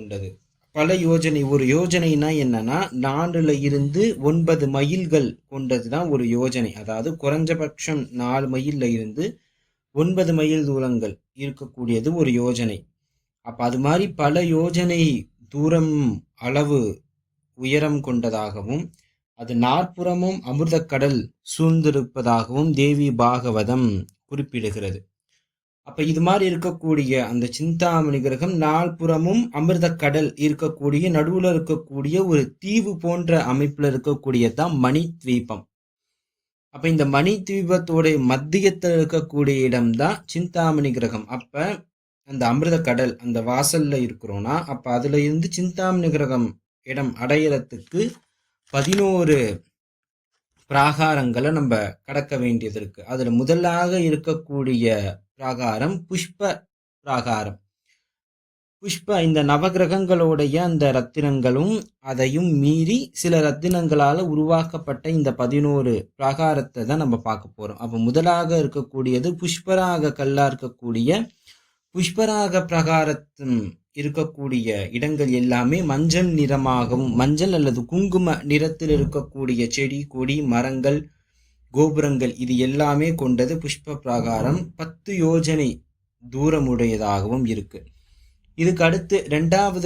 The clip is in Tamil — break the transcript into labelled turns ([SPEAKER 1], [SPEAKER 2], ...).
[SPEAKER 1] கொண்டது. பல யோஜனை ஒரு யோஜனைனா என்னன்னா நாலுல இருந்து ஒன்பது மைல்கள் கொண்டது தான் ஒரு யோஜனை. அதாவது குறைஞ்சபட்சம் நாலு மைல்ல இருந்து ஒன்பது மைல் தூரங்கள் இருக்கக்கூடியது ஒரு யோஜனை. அப்ப அது மாதிரி பல யோஜனை தூரம் அளவு உயரம் கொண்டதாகவும் அது நாற்புறமும் அமிர்தக்கடல் சூழ்ந்திருப்பதாகவும் தேவி பாகவதம் குறிப்பிடுகிறது. அப்ப இது மாதிரி இருக்கக்கூடிய அந்த சிந்தாமணி கிரகம் நால்புறமும் அமிர்த கடல் இருக்கக்கூடிய நடுவுல இருக்கக்கூடிய ஒரு தீவு போன்ற அமைப்புல இருக்கக்கூடியதான் மணி தீபம் அப்ப இந்த மணி தீபத்தோடைய மத்தியத்தில் இருக்கக்கூடிய இடம்தான் சிந்தாமணி கிரகம். அப்ப அந்த அமிர்த கடல் அந்த வாசல்ல இருக்கிறோம்னா அப்ப அதுல இருந்து சிந்தாமணி கிரகம் இடம் அடையிறதுக்கு பதினோரு பிராகாரங்களை நம்ம கடக்க வேண்டியது இருக்கு. அதுல முதலாக இருக்கக்கூடிய பிராகாரம் புஷ்ப பிராகாரம். புஷ்ப இந்த நவகிரகங்களுடைய அந்த ரத்தினங்களும் அதையும் மீறி சில ரத்தினங்களால உருவாக்கப்பட்ட இந்த பதினோரு பிராகாரத்தை தான் நம்ம பார்க்க போறோம். அப்ப முதலாக இருக்கக்கூடியது புஷ்பராக கல்லா இருக்கக்கூடிய புஷ்பராக பிரகாரத்தின் இருக்கக்கூடிய இடங்கள் எல்லாமே மஞ்சள் நிறமாகவும் மஞ்சள் அல்லது குங்கும நிறத்தில் இருக்கக்கூடிய செடி கொடி மரங்கள் கோபுரங்கள் இது எல்லாமே கொண்டது புஷ்ப பிராகாரம் பத்து யோஜனை தூரமுடையதாகவும் இருக்கு. இதுக்கு அடுத்து ரெண்டாவது